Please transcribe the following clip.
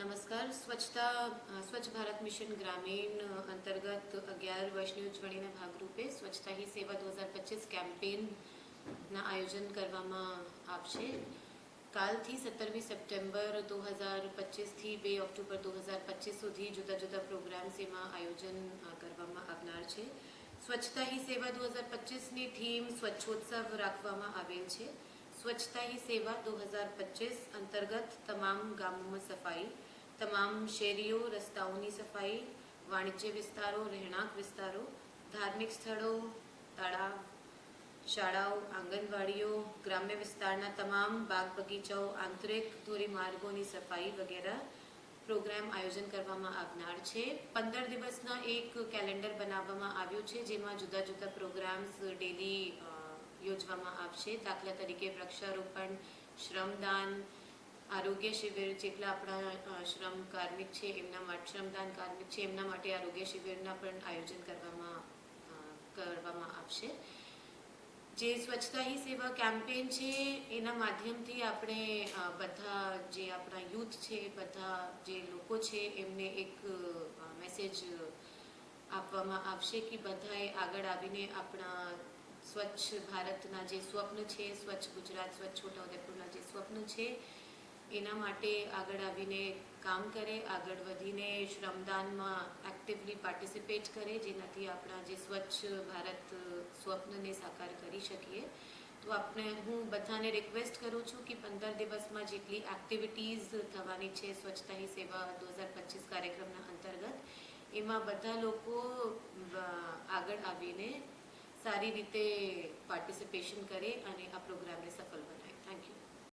નમસ્કાર. સ્વચ્છતા સ્વચ્છ ભારત મિશન ગ્રામીણ અંતર્ગત અગિયાર વર્ષની ઉજવણીના ભાગરૂપે સ્વચ્છતા હી સેવા દો હજાર પચીસ કેમ્પેનના આયોજન કરવામાં આવશે. કાલથી સત્તરમી સપ્ટેમ્બર દો હજાર પચીસથી બે ઓક્ટોબર દો હજાર પચીસ સુધી જુદા જુદા પ્રોગ્રામ્સ એમાં આયોજન કરવામાં આવનાર છે. સ્વચ્છતા હી સેવા દો હજાર પચીસની થીમ સ્વચ્છોત્સવ રાખવામાં આવેલ છે. સ્વચ્છતા હી સેવા દો હજાર પચીસ અંતર્ગત તમામ ગામોમાં સફાઈ તમામ શેરીઓ રસ્તાઓની સફાઈ વાણિજ્ય વિસ્તારો રહેણાંક વિસ્તારો ધાર્મિક સ્થળો તળાવ શાળાઓ આંગણવાડીઓ ગ્રામ્ય વિસ્તારના તમામ બાગ બગીચાઓ આંતરિક ધોરીમાર્ગોની સફાઈ વગેરે પ્રોગ્રામ આયોજન કરવામાં આવનાર છે પંદર દિવસના એક કેલેન્ડર બનાવવામાં આવ્યું છે જેમાં જુદા જુદા પ્રોગ્રામ્સ ડેલી યોજવામાં આવશે. દાખલા તરીકે વૃક્ષારોપણ, શ્રમદાન, આરોગ્ય શિબિર જેટલા આપણા શ્રમ કાર્મિક છે, એમના માટે, શ્રમદાન કાર્મિક છે, એમના માટે આરોગ્ય શિબિરના પણ આયોજન કરવામાં કરવામાં આવશે. જે સ્વચ્છતા હી સેવા કેમ્પેન છે, એના માધ્યમથી આપણે બધા જે આપણા યુથ છે, બધા જે લોકો છે, એમને એક મેસેજ આપવામાં આવશે કે બધાએ આગળ આવીને આપણા સ્વચ્છ ભારતના જે સ્વપ્ન છે, સ્વચ્છ ગુજરાત, સ્વચ્છ છોટાઉદેપુરના જે સ્વપ્ન છે, એના માટે આગળ આવીને કામ કરે, આગળ વધીને શ્રમદાનમાં એક્ટિવલી પાર્ટિસિપેટ કરે, જેનાથી આપણા જે સ્વચ્છ ભારત સ્વપ્નને સાકાર કરી શકીએ. તો આપણે હું બધાને રિક્વેસ્ટ કરું છું કે પંદર દિવસમાં જેટલી એક્ટિવિટીઝ થવાની છે સ્વચ્છતા હી સેવા દો હજાર પચીસ કાર્યક્રમના અંતર્ગત, એમાં બધા લોકો આગળ આવીને સારી રીતે પાર્ટિસિપેશન કરે અને આ પ્રોગ્રામને સફળ બનાવે. Thank you